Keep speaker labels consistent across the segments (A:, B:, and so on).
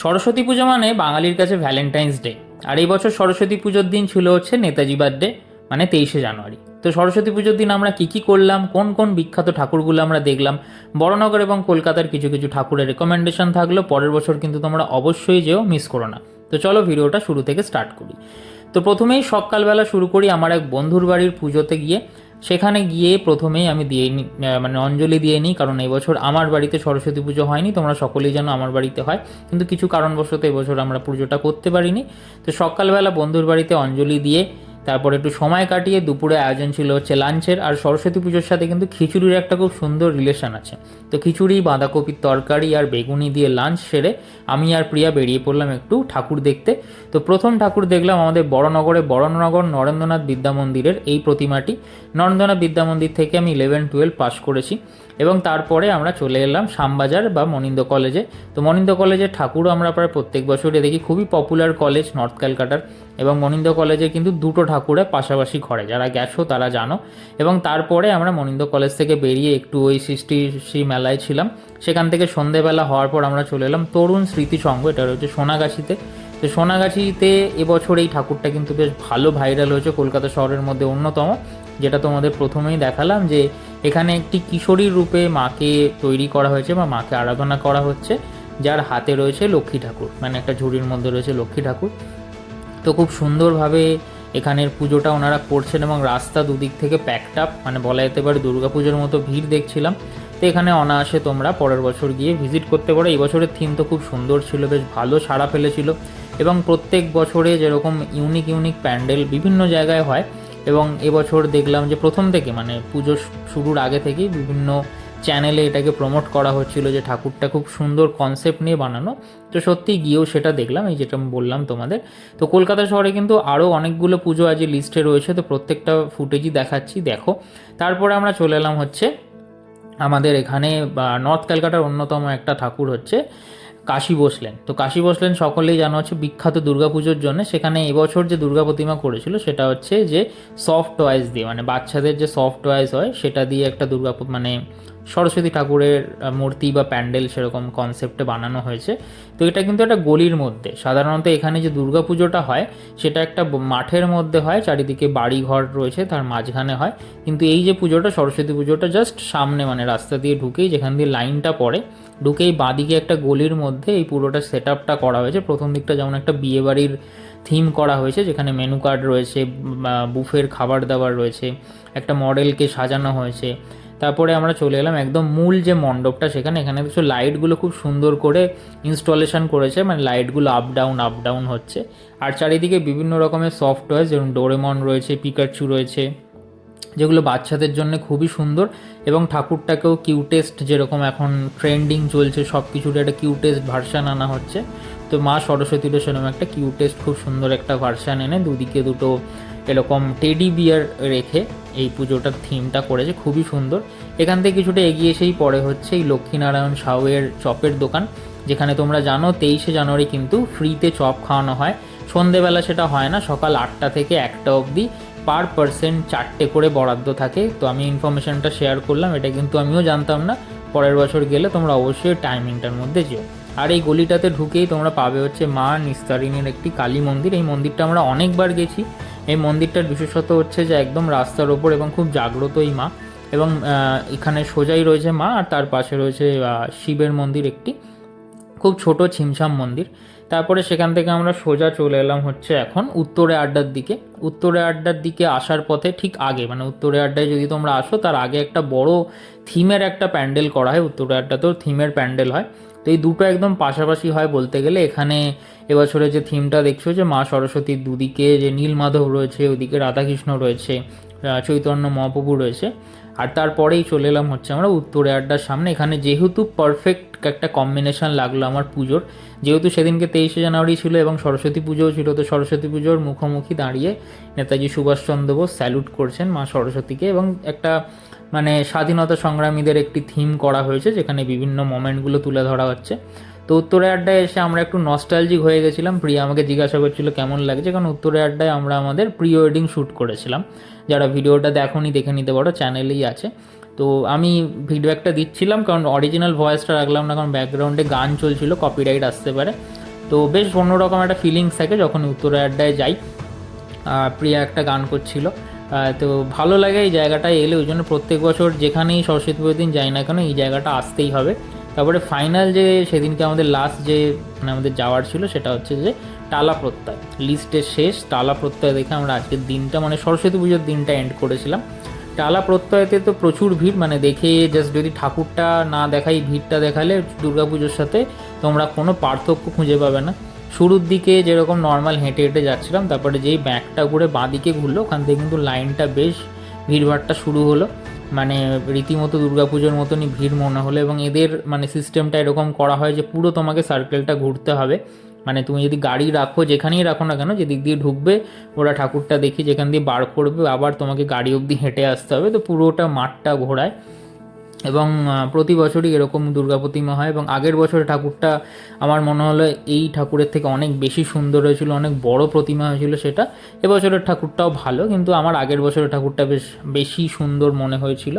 A: সরস্বতী পুজো মানে বাঙালির কাছে ভ্যালেন্টাইন্স ডে আর এই বছর সরস্বতী পুজোর দিন ছিল হচ্ছে নেতাজি বার্থডে মানে তেইশে জানুয়ারি। তো সরস্বতী পুজোর দিন আমরা কী কী করলাম, কোন কোন বিখ্যাত ঠাকুরগুলো আমরা দেখলাম, বড়নগর এবং কলকাতার কিছু কিছু ঠাকুরের রেকমেন্ডেশন থাকল, পরের বছর কিন্তু তোমরা অবশ্যই যেও মিস করো না। তো চলো ভিডিওটা শুরু থেকে স্টার্ট করি। তো প্রথমেই সকালবেলা শুরু করি আমার এক বন্ধুর বাড়ির পুজোতে গিয়ে। সেখানে গিয়ে প্রথমেই আমি দিয়ে নিই মানে অঞ্জলি দিয়ে নিই, কারণ এবছর আমার বাড়িতে সরস্বতী পুজো হয়নি, তোমরা সকলেই যেন আমার বাড়িতে হয়। কিন্তু কিছু কারণবশত এবছর আমরা পুজোটা করতে পারিনি। তো সকালবেলা বন্ধুর বাড়িতে অঞ্জলি দিয়ে তারপর একটু সময় কাটিয়ে দুপুরে আয়োজন ছিল হচ্ছে লাঞ্চের, আর সরস্বতী পুজোর সাথে কিন্তু খিচুড়ির একটা খুব সুন্দর রিলেশন আছে। তো খিচুড়ি, বাঁধাকপির তরকারি আর বেগুনি দিয়ে লাঞ্চ সেরে আমি আর প্রিয়া বেরিয়ে পড়লাম একটু ঠাকুর দেখতে। তো প্রথম ঠাকুর দেখলাম আমাদের বড়নগরে বড়নগর নরেন্দ্রনাথ বিদ্যা মন্দিরের এই প্রতিমাটি। নরেন্দ্রনাথ বিদ্যা মন্দির থেকে আমি ইলেভেন টুয়েলভ পাস করেছি। এবং তারপরে আমরা চলে এলাম শ্যামবাজার বা মনিন্দ কলেজে। তো মনিন্দ কলেজের ঠাকুরও আমরা প্রায় প্রত্যেক বছরই দেখি। খুবই পপুলার কলেজ নর্থ ক্যালকাটার এবং মনিন্দ কলেজে কিন্তু দুটো ঠাকুরের পাশাপাশি ঘরে। যারা গেছো তারা জানো। এবং তারপরে আমরা মনিন্দ কলেজ থেকে বেরিয়ে একটু ওই সৃষ্টি শ্রী মেলায় ছিলাম। সেখান থেকে সন্ধেবেলা হওয়ার পর আমরা চলে এলাম তরুণ স্মৃতি এটা রয়েছে সোনাগাছিতে। তো সোনাগাছিতে এবছর এই ঠাকুরটা কিন্তু বেশ ভালো ভাইরাল হয়েছে। কলকাতা শহরের মধ্যে অন্যতম। যেটা তোমাদের প্রথমেই দেখালাম যে এখানে একটি কিশোরীর রূপে মাকে তৈরি করা হয়েছে বা মাকে আরাধনা করা হচ্ছে, যার হাতে রয়েছে লক্ষ্মী ঠাকুর মানে একটা ঝুড়ির মধ্যে রয়েছে লক্ষ্মী ঠাকুর। তো খুব সুন্দরভাবে এখানের পুজোটা ওনারা করছেন এবং রাস্তা দুদিক থেকে প্যাকড আপ মানে বলা যেতে পারে দুর্গা পুজোর মতো ভিড় দেখছিলাম। তো এখানে অনায়াসে তোমরা পরের বছর গিয়ে ভিজিট করতে পারো। এই বছরের থিম তো খুব সুন্দর ছিল, বেশ ভালো সাড়া ফেলেছিল এবং প্রত্যেক বছরে যেরকম ইউনিক ইউনিক প্যান্ডেল বিভিন্ন জায়গায় হয় এবং এবছর দেখলাম যে প্রথম থেকে মানে পুজো শুরুর আগে থেকেই বিভিন্ন চ্যানেলে এটাকে প্রমোট করা হচ্ছিল যে ঠাকুরটা খুব সুন্দর কনসেপ্ট নিয়ে বানানো। তো সত্যি গিয়েও সেটা দেখলাম, এই যেটা আমি বললাম তোমাদের। তো কলকাতা শহরে কিন্তু আরও অনেকগুলো পুজো আজ লিস্টে রয়েছে, তো প্রত্যেকটা ফুটেজই দেখাচ্ছি, দেখো। তারপরে আমরা চলে এলাম হচ্ছে আমাদের এখানে নর্থ ক্যালকাটার অন্যতম একটা ঠাকুর হচ্ছে কাশী বসলেন। তো কাশী বসলেন সকলেই জানা হচ্ছে বিখ্যাত দুর্গাপুজোর জন্য। সেখানে এবছর যে দুর্গা প্রতিমা করেছিল সেটা হচ্ছে যে সফট টয়েস দিয়ে মানে বাচ্চাদের যে সফট টয়েস হয় সেটা দিয়ে একটা দুর্গা মানে সরস্বতী ঠাকুরের মূর্তি বা প্যান্ডেল সেরকম কনসেপ্টে বানানো হয়েছে। তো এটা কিন্তু একটা গলির মধ্যে। সাধারণত এখানে যে দুর্গা পুজোটা হয় সেটা একটা মাঠের মধ্যে হয়, চারিদিকে বাড়ি ঘর রয়েছে তার মাঝখানে হয়। কিন্তু এই যে পুজোটা, সরস্বতী পুজোটা জাস্ট সামনে মানে রাস্তা দিয়ে ঢুকেই যেখান দিয়ে লাইনটা পড়ে ঢুকেই বাঁদিকে একটা গলির মধ্যে এই পুরোটা সেট আপটা করা হয়েছে। প্রথম দিকটা যেমন একটা বিয়েবাড়ির থিম করা হয়েছে, যেখানে মেনু কার্ড রয়েছে বুফের খাবার দাবার রয়েছে, একটা মডেলকে সাজানো হয়েছে। তারপরে আমরা চলে এলাম একদম মূল যে মণ্ডপটা, সেখানে এখানে কিছু লাইটগুলো খুব সুন্দর করে ইনস্টলেশন করেছে মানে লাইটগুলো আপ ডাউন আপ ডাউন হচ্ছে। আর চারিদিকে বিভিন্ন রকমের সফটওয়্যার যেমন ডোরেমন রয়েছে পিকাচু রয়েছে যেগুলো বাচ্চাদের জন্য খুবই সুন্দর এবং ঠাকুরটাকেও কিউটেস্ট যেরকম এখন ট্রেন্ডিং চলছে সব কিছুর একটা কিউটেস্ট ভার্সান আনা হচ্ছে। তো মা সরস্বতীরও সেরকম একটা কিউটেস্ট খুব সুন্দর একটা ভার্সান এনে দুদিকে দুটো এরকম টেডি বিয়ার রেখে এই পুজোটার থিমটা করেছে, খুবই সুন্দর। এখান থেকে কিছুটা এগিয়ে এসেই পরে হচ্ছে এই লক্ষ্মীনারায়ণ সাউয়ের চপের দোকান, যেখানে তোমরা জানো তেইশে জানুয়ারি কিন্তু ফ্রিতে চপ খাওয়ানো হয়। সন্ধেবেলা সেটা হয় না, সকাল আটটা থেকে একটা অবধি। পার পার্সেন্ট চারটে করে বরাদ্দ থাকে। তো আমি ইনফরমেশনটা শেয়ার করলাম, এটা কিন্তু আমিও জানতাম না। পরের বছর গেলে তোমরা অবশ্যই টাইমিংটার মধ্যে যেও। আর এই গলিটাতে ঢুকেই তোমরা পাবে হচ্ছে মা নিস্তারিণীর একটি কালী মন্দির। এই মন্দিরটা আমরা অনেকবার গেছি। এই মন্দিরটার বিশেষত হচ্ছে যে একদম রাস্তার ওপর এবং খুব জাগ্রত এই মা। এবং এখানে সোজাই রয়েছে মা আর তার পাশে রয়েছে শিবের মন্দির একটি। খুব ছোট ছিমছাম মন্দির। তারপরে সেখান থেকে আমরা সোজা চলে এলাম হচ্ছে এখন উত্তরে আড্ডার দিকে। উত্তরে আড্ডার দিকে আসার পথে ঠিক আগে মানে উত্তরে আড্ডায় যদি তোমরা আসো তার আগে একটা বড় থিমের একটা প্যান্ডেল করা হয়, উত্তরে আড্ডাতেও থিমের প্যান্ডেল হয়। তো এই দুটো একদম পাশাপাশি হয় বলতে গেলে। এখানে এবছরে যে থিমটা দেখছ যে মা সরস্বতীর দুদিকে যে নীলমাধব রয়েছে, ওদিকে রাধাকৃষ্ণ রয়েছে চৈতন্য মহাপ্রভু রয়েছে। আর তারপরেই চলে এলাম হচ্ছে আমরা উত্তরে আড্ডার সামনে। এখানে যেহেতু পারফেক্ট একটা কম্বিনেশন লাগল আমার পুজোর, যেহেতু সেদিনকে তেইশে জানুয়ারি ছিল এবং সরস্বতী পুজোও ছিল, তো সরস্বতী পুজোর মুখোমুখি দাঁড়িয়ে নেতাজি সুভাষচন্দ্র বোস স্যালুট করছেন মা সরস্বতীকে এবং একটা মানে স্বাধীনতা সংগ্রামীদের একটি থিম করা হয়েছে, যেখানে বিভিন্ন মোমেন্টগুলো তুলে ধরা হচ্ছে। তো উত্তরে আড্ডায় এসে আমরা একটু নস্টালজিক হয়ে গেছিলাম। প্রিয়া আমাকে জিজ্ঞাসা করছিল, কেমন লাগছে? কারণ উত্তরে আড্ডায় আমরা আমাদের প্রি ওয়েডিং শ্যুট করেছিলাম। যারা ভিডিওটা দেখোনি, দেখে নিতে পারো চ্যানেলেই আছে। তো আমি ফিডব্যাকটা দিচ্ছিলাম, কারণ অরিজিনাল ভয়েসটা রাখলাম না, কারণ ব্যাকগ্রাউন্ডে গান চলছিল কপিরাইট আসতে পারে। তো বেশ অন্যরকম একটা ফিলিংস থাকে যখন উত্তরা আড্ডায় যাই। প্রিয়া একটা গান করছিল। তো ভালো লাগে এই জায়গাটায় এলে, ওই জন্য প্রত্যেক বছর যেখানেই সরস্বতী পুজোর দিন যাই না কেন, এই জায়গাটা আসতেই হবে। তারপরে ফাইনাল যে সেদিনকে আমাদের লাস্ট যে মানে আমাদের যাওয়ার ছিল, সেটা হচ্ছে যে টালা প্রত্যয়। লিস্টের শেষ টালা প্রত্যয় দেখে আমরা আজকের দিনটা মানে সরস্বতী পুজোর দিনটা এন্ড করেছিলাম। টালা প্রত্যয়তে তো প্রচুর ভিড় মানে দেখে জাস্ট যদি ঠাকুরটা না দেখাই, ভিড়টা দেখালে দুর্গাপুজোর সাথে তোমরা কোনো পার্থক্য খুঁজে পাবে না। শুরুর দিকে যেরকম নর্মাল হেঁটে হেঁটে যাচ্ছিলাম, তারপরে যেই ব্যাগটা ঘুরে বাঁ দিকে ঘুরলো, ওখান থেকে কিন্তু লাইনটা বেশ ভিড়ভাড়টা শুরু হলো। মানে রীতিমতো দুর্গাপুজোর মতনই ভিড় মনে হলো এবং এদের মানে সিস্টেমটা এরকম করা হয় যে পুরো তোমাকে সার্কেলটা ঘুরতে হবে। মানে তুমি যদি গাড়ি রাখো, যেখানেই রাখো না কেন, যেদিক দিয়ে ঢুকবে, ওরা ঠাকুরটা দেখি যেখান দিয়ে বার করবে, আবার তোমাকে গাড়ি অবধি হেঁটে আসতে হবে। তো পুরোটা মাঠটা ঘোরায়। এবং প্রতি বছরই এরকম দুর্গা প্রতিমা হয় এবং আগের বছরের ঠাকুরটা আমার মনে হলো এই ঠাকুরের থেকে অনেক বেশি সুন্দর হয়েছিল, অনেক বড় প্রতিমা হয়েছিল সেটা। এবছরের ঠাকুরটাও ভালো, কিন্তু আমার আগের বছরের ঠাকুরটা বেশ, বেশি সুন্দর মনে হয়েছিল।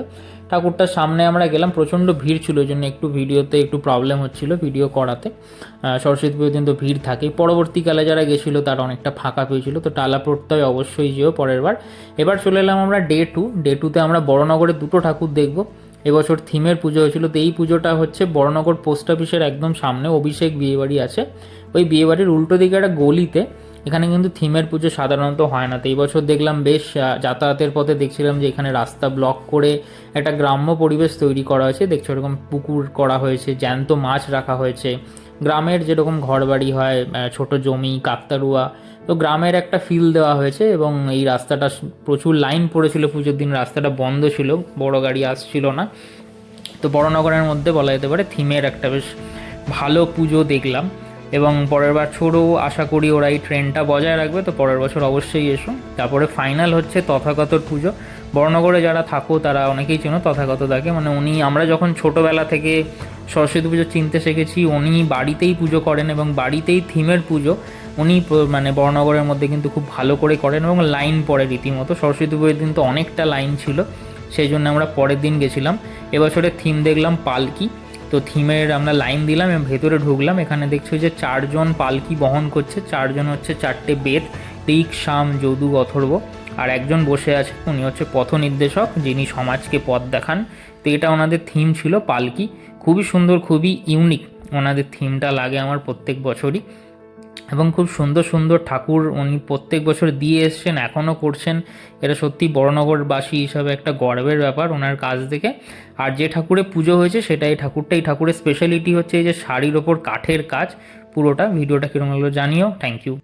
A: ঠাকুরটার সামনে আমরা গেলাম, প্রচণ্ড ভিড় ছিল ওই জন্য একটু ভিডিওতে একটু প্রবলেম হচ্ছিল ভিডিও করাতে। সরস্বতী পুজোর দিন তো ভিড় থাকে পরবর্তীকালে যারা গেছিল তারা অনেকটা ফাঁকা পেয়েছিল, তো টালা প্রত্যয় অবশ্যই যেও পরের বার। এবার চলে এলাম আমরা ডে টু ডে টুতে আমরা বড়নগরে দুটো ঠাকুর দেখব। এবছর থিমের পুজো হয়েছিল। তো এই পুজোটা হচ্ছে বড়নগর পোস্ট অফিসের একদম সামনে, অভিষেক বিয়েবাড়ি আছে। ওই বিয়েবাড়ির উল্টো দিকে একটা গলিতে এখানে কিন্তু থিমের পুজো সাধারণত হয় না। তো এই বছর দেখলাম বেশ যাতায়াতের পথে দেখছিলাম যে এখানে রাস্তা ব্লক করে একটা গ্রাম্য পরিবেশ তৈরি করা হয়েছে। দেখছ এরকম পুকুর করা হয়েছে, জ্যান্ত মাছ রাখা হয়েছে। গ্রামের যেরকম ঘরবাড়ি হয় ছোট জমি কাকতারুয়া তো গ্রামের একটা ফিল দেওয়া হয়েছে এবং এই রাস্তাটা প্রচুর লাইন পড়েছিল পুজোর দিন, রাস্তাটা বন্ধ ছিল, বড় গাড়ি আসছিল না। তো বড়নগরের মধ্যে বলা যেতে পারে থিমের একটা বেশ ভালো পুজো দেখলাম এবং পরের ছোড়ো, আশা করি ওরা এই ট্রেনটা বজায় রাখবে, তো পরের বছর অবশ্যই এসো। তারপরে ফাইনাল হচ্ছে তথাগতর পুজো। বড়নগরে যারা থাকো, তারা অনেকেই চেনো তথাগত তাকে মানে উনি, আমরা যখন ছোটোবেলা থেকে সরস্বতী পুজো চিনতে শিখেছি, উনি বাড়িতেই পুজো করেন এবং বাড়িতেই থিমের পুজো। উনি মানে বড়নগরের মধ্যে কিন্তু খুব ভালো করে করেন এবং লাইন পড়ে রীতিমতো। সরস্বতী পুজোর দিন তো অনেকটা লাইন ছিল, সেই জন্য আমরা পরের দিন গেছিলাম। এবছরের থিম দেখলাম পালকি। তো থিমের আমরা লাইন দিলাম এবং ভেতরে ঢুকলাম। এখানে দেখছ যে চারজন পালকি বহন করছে। চারজন হচ্ছে চারটে বেদ ঋক, শাম, যদু, অথর্ব। আর একজন বসে আছে, উনি হচ্ছে পথ নির্দেশক, যিনি সমাজকে পথ দেখান। তো এটা ওনাদের থিম ছিল পালকি। খুবই সুন্দর, খুবই ইউনিক ওনাদের থিমটা লাগে আমার প্রত্যেক বছরই। এবং খুব সুন্দর সুন্দর ঠাকুর উনি প্রত্যেক বছর দিয়ে এসছেন এখনও করছেন। এটা সত্যি বড়নগরবাসী হিসাবে একটা গর্বের ব্যাপার ওনার কাজ দেখে। আর যে ঠাকুরে পুজো হয়েছে সেটা এই ঠাকুরটা এই ঠাকুরের স্পেশালিটি হচ্ছে এই যে শাড়ির ওপর কাঠের কাজ। পুরোটা ভিডিওটা কীরকম লাগল জানিও। Thank you